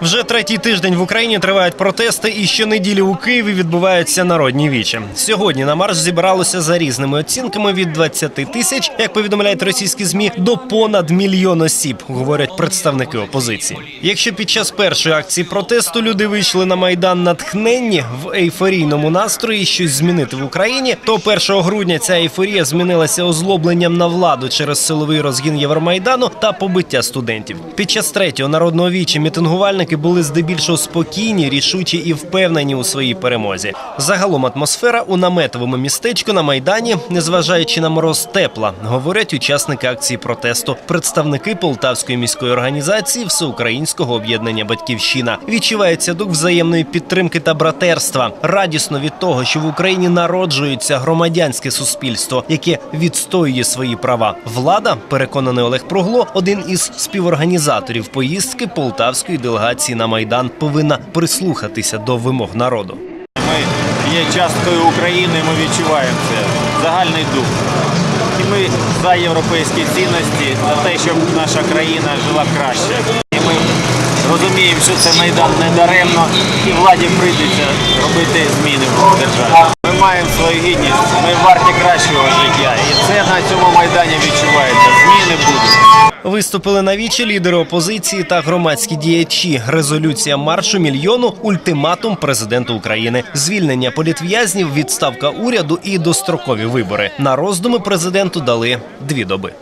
Вже третій тиждень в Україні тривають протести, і щонеділі у Києві відбуваються народні вічі. Сьогодні на марш зібралося за різними оцінками від 20 тисяч, як повідомляють російські змі, до понад мільйон осіб, говорять представники опозиції. Якщо під час першої акції протесту люди вийшли на майдан натхненні в ейфорійному настрої щось змінити в Україні, то 1 грудня ця ейфорія змінилася озлобленням на владу через силовий розгін Євромайдану та побиття студентів. Під час третього народного вічі мітингувальники були здебільшого спокійні, рішучі і впевнені у своїй перемозі. Загалом атмосфера у наметовому містечку на майдані, незважаючи на мороз, тепла, говорять учасники акції протесту, представники Полтавської міської організації Всеукраїнського об'єднання Батьківщина. Відчувається дух взаємної підтримки та братерства. Радісно від того, що в Україні народжується громадянське суспільство, яке відстоює свої права. Влада, переконаний Олег Прогло, один із співорганізаторів поїздки полтавської делегації на майдан, повинна прислухатися до вимог народу. Ми є часткою України, ми відчуваємо це загальний дух. І ми за європейські цінності, за те, щоб наша країна жила краще. І ми розуміємо, що це майдан не даремно, і владі прийдеться робити зміни в державі. Ми маємо свою гідність, ми варті кращого життя. І це на цьому майдані відчувається. Зміни. Виступили на вічі лідери опозиції та громадські діячі. Резолюція маршу мільйону ультиматум президенту України, звільнення політв'язнів, відставка уряду і дострокові вибори. На роздуми президенту дали дві доби.